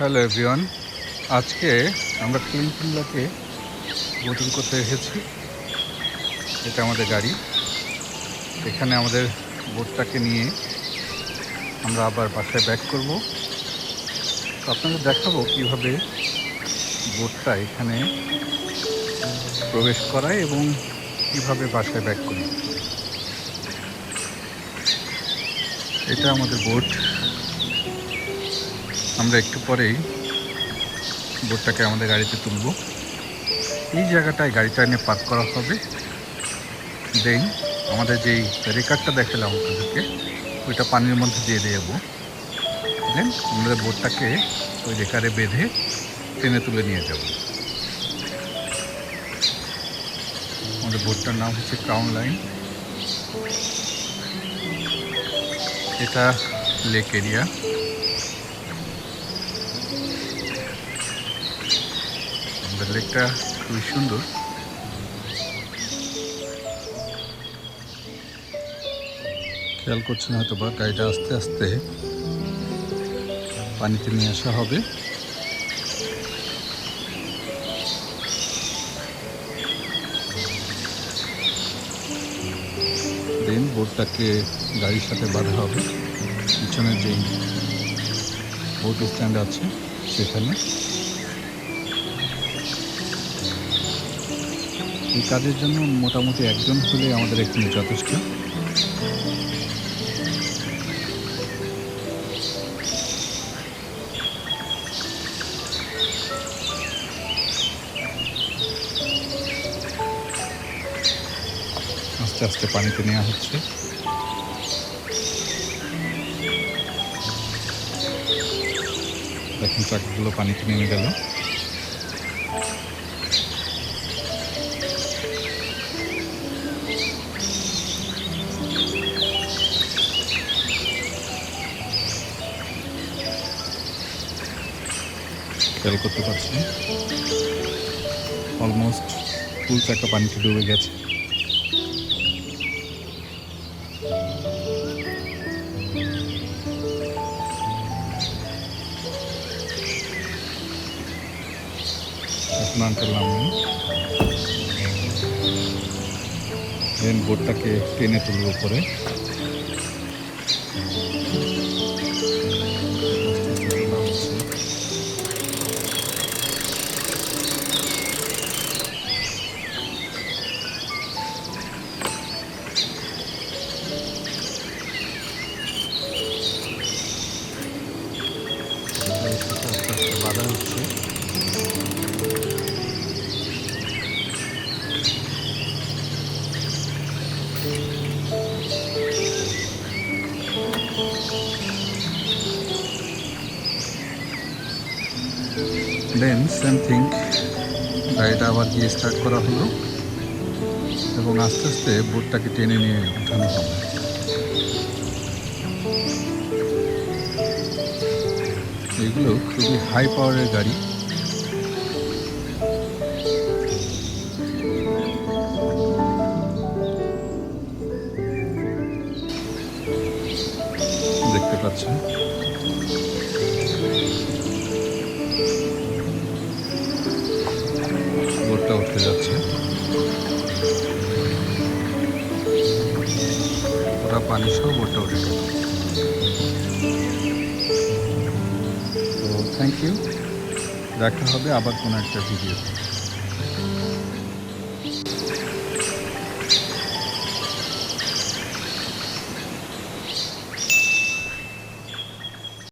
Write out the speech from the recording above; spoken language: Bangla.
Hello everyone. আজকে আমরা ক্লিনফুল্লাকে বোটিং করতে এসেছি। এটা আমাদের গাড়ি। এখানে আমাদের বোটটাকে নিয়ে আমরা আবার বাসায় ব্যাক করব। আপনাদের দেখাবো কীভাবে বোটটা এখানে প্রবেশ করায় এবং কীভাবে বাসায় ব্যাক করি। এটা আমাদের বোট। আমরা একটু পরেই বোটটাকে আমাদের গাড়িতে তুলব। এই জায়গাটায় গাড়িটা এনে পার্ক করা হবে। দেন আমাদের যেই রেকারটা দেখালাম আপনাদেরকে, ওইটা পানির মধ্যে দিয়ে যাব। দেন আমাদের বোটটাকে ওই রেকারে বেঁধে টেনে তুলে নিয়ে যাব। আমাদের বোটটার নাম হচ্ছে ক্রাউন লাইন এটা লেক এরিয়া লেকটা খুবই সুন্দর। খেয়াল করছেন হয়তো বা গাড়িটা আস্তে আস্তে পানিতে নিয়ে আসা হবে। দেন বোটটাকে গাড়ির সাথে বাঁধা হবে। পিছনে যেই বোট স্ট্যান্ড আছে, সেখানে। এই কাজের জন্য মোটামুটি একজন হলে আমাদের এখানে যথেষ্ট। আস্তে আস্তে পানিতে নেওয়া হচ্ছে। দেখুন, চাকাগুলো পানিতে নেমে গেল। খেয়াল করতে পারছি অলমোস্ট ফুল চাকা পানিতে ডুবে গেছে। স্নান করলাম। বোটটাকে টেনে তুলব উপরে। দেন সেম থিং গাড়িটা আবার দিয়ে স্টার্ট করা হলো এবং আস্তে আস্তে বোটটাকে টেনে নিয়ে উঠানো হবে এগুলো খুবই হাই পাওয়ারের গাড়ি। দেখতে পাচ্ছেন? বোটটা উঠতে যাচ্ছে। ওটা পানি সহ বোটটা উঠে গেল। তো থ্যাংক ইউ দেখা হবে আবার কোনো একটা ভিডিও